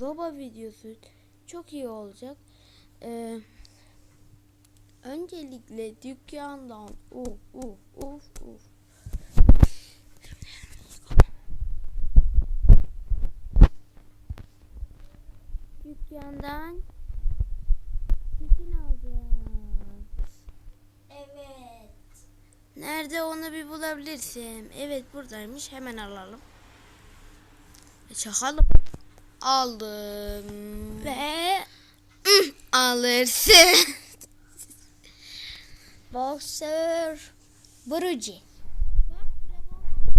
zoba videosu çok iyi olacak. Ee, öncelikle dükkandan uf uf uf uf. Dükkandan skin alacağız. Evet. Nerede onu bir bulabilirsem. Evet buradaymış. Hemen alalım. E, Çakalım. Aldım. Ve Alırsın. boxer Bruci.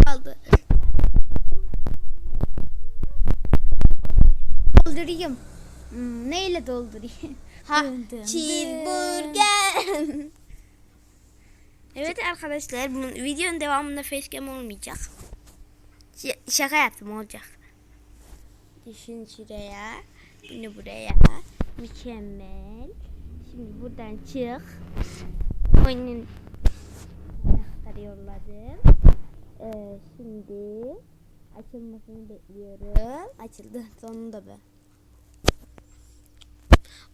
Aldı. Doldurayım. Hmm, neyle doldurayım? Ha, cheeseburger. Evet arkadaşlar bunun videonun devamında facecam olmayacak. Ş- şaka yaptım olacak. Düşün şuraya. Bunu buraya. Mükemmel. Şimdi buradan çık. Oyunun anahtarı yolladım. Ee, şimdi açılmasını bekliyorum. Açıldı sonunda be.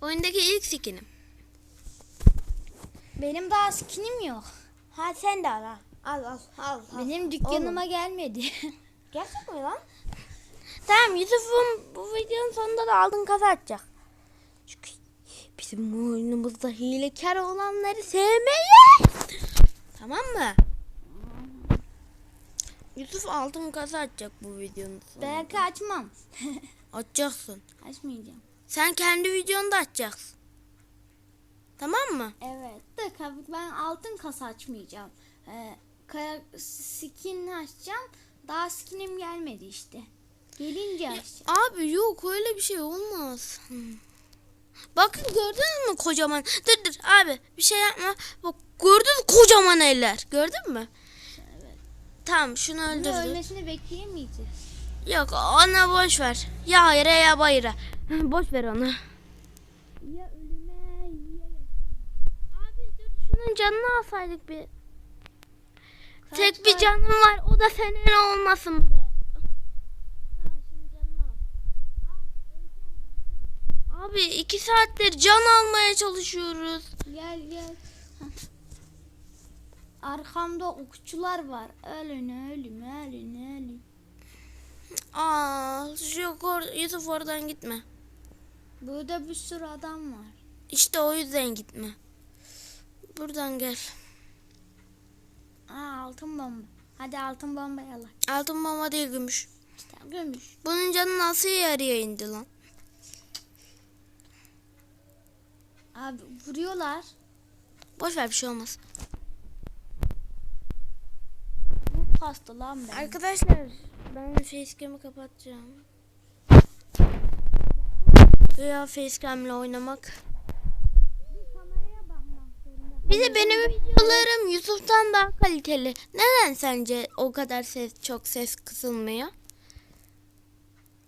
Oyundaki ilk skinim. Benim daha skinim yok. Ha sen de al ha. Al al al. al. Benim dükkanıma gelmedi. Gerçek mi lan? Tamam Yusuf'un bu videonun sonunda da aldın kaza atacak. Çünkü bizim oyunumuzda hilekar olanları sevmeyiz. Tamam mı? Yusuf altın kaza atacak bu videonun sonunda. Belki açmam. Açacaksın. Açmayacağım. Sen kendi videonu da açacaksın. Tamam mı? Evet. De ben altın kasa açmayacağım. Ee, skin açacağım. Daha skinim gelmedi işte. Gelince açacağım. Abi yok öyle bir şey olmaz. Bakın gördünüz mü kocaman? Dur dur abi bir şey yapma. Bak gördün kocaman eller? Gördün mü? Evet. Tamam şunu Bunun öldürdüm. ölmesini bekleyemeyeceğiz. Yok ona boş ver. Ya hayra ya bayra. boş ver onu. Ya ölüme ya Abi dur şunun canını alsaydık bir. Kaç Tek bir var? canım var o da senin olmasın be. Tamam, şimdi canını al. Abi iki saattir can almaya çalışıyoruz. Gel gel. Arkamda okçular var. Ölün ölüm ölün ölüm. Aa, şu or Yusuf oradan gitme. Burada bir sürü adam var. İşte o yüzden gitme. Buradan gel. Aa altın bomba. Hadi altın bombayı al. Altın mama değil gümüş. İşte gümüş. Bunun canı nasıl yarıya indi lan? Abi vuruyorlar. Boş ver bir şey olmaz. Bu hasta lan ben. Arkadaşlar ben facecam'ı kapatacağım. Veya facecam'le oynamak. Bir de benim videolarım Yusuf'tan daha kaliteli. Neden sence o kadar ses çok ses kısılmıyor?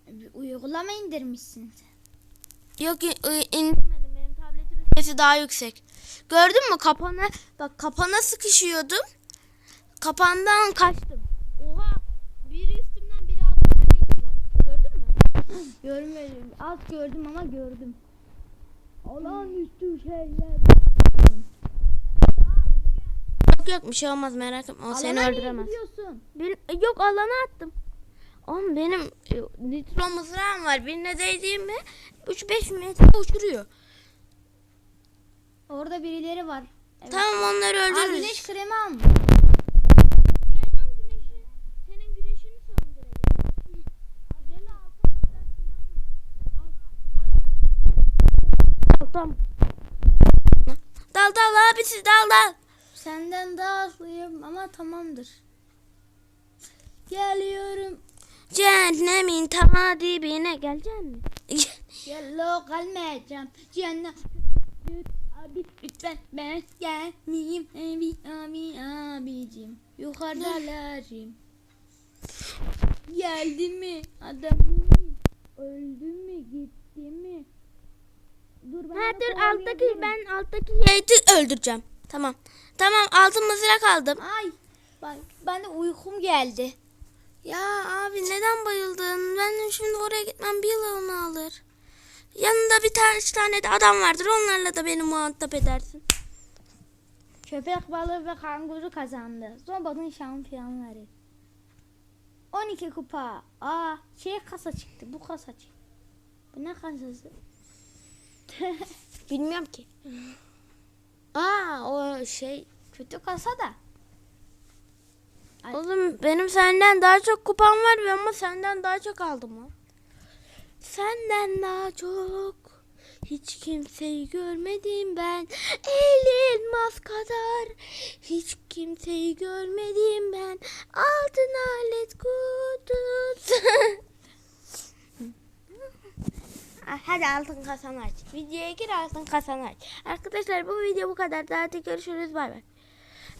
Bir uygulama indirmişsin sen. Yok indirmedim. Sesi daha yüksek. Gördün mü kapana bak kapana sıkışıyordum. Kapandan kaçtım. Oha biri üstümden biri altından geçti lan. Gördün mü? Görmedim. Az gördüm ama gördüm. Olağanüstü şeyler. Yok yok bir şey olmaz merak etme. O seni Alana niye öldüremez. gidiyorsun? Bil- yok alana attım. Oğlum benim e, nitro mızrağım var. Birine değdiğimi 3-5 metre uçuruyor. Orada birileri var. Evet. Tamam onları Aa, öldürürüz. güneş kremi almış. Dal dal abisi dal dal. Senden daha hızlıyım ama tamamdır. Geliyorum. Cehennemin ta dibine geleceksin mi? Yellow kalmayacağım. Cennet. Abi lütfen ben gelmeyeyim. Abi abi abicim. Yukarıdalarım. Geldi mi? Adamım. Öldü mü? Gitti mi? Dur ben ha dur alttaki ben alttaki yiğiti öldüreceğim. Tamam. Tamam altın mızrak aldım. Ay. Bak ben de uykum geldi. Ya abi neden bayıldın? Ben şimdi oraya gitmem bir yılımı alır. Yanında bir tane, tane de adam vardır. Onlarla da beni muhatap edersin. Köpek balığı ve kanguru kazandı. Zomba'nın şampiyonları. 12 kupa. Aa şey kasa çıktı. Bu kasa çıktı. Bu ne kasası? Bilmiyorum ki. Aa o şey. Kötü kasa da. Oğlum benim senden daha çok kupam var ve ama senden daha çok aldım o. Senden daha çok hiç kimseyi görmedim ben. Elmas kadar hiç kimseyi görmedim ben. Altın alet kutusu. Hadi altın kasanı aç. Videoya gir altın kasanı aç. Arkadaşlar bu video bu kadar. Daha görüşürüz. Bay bay.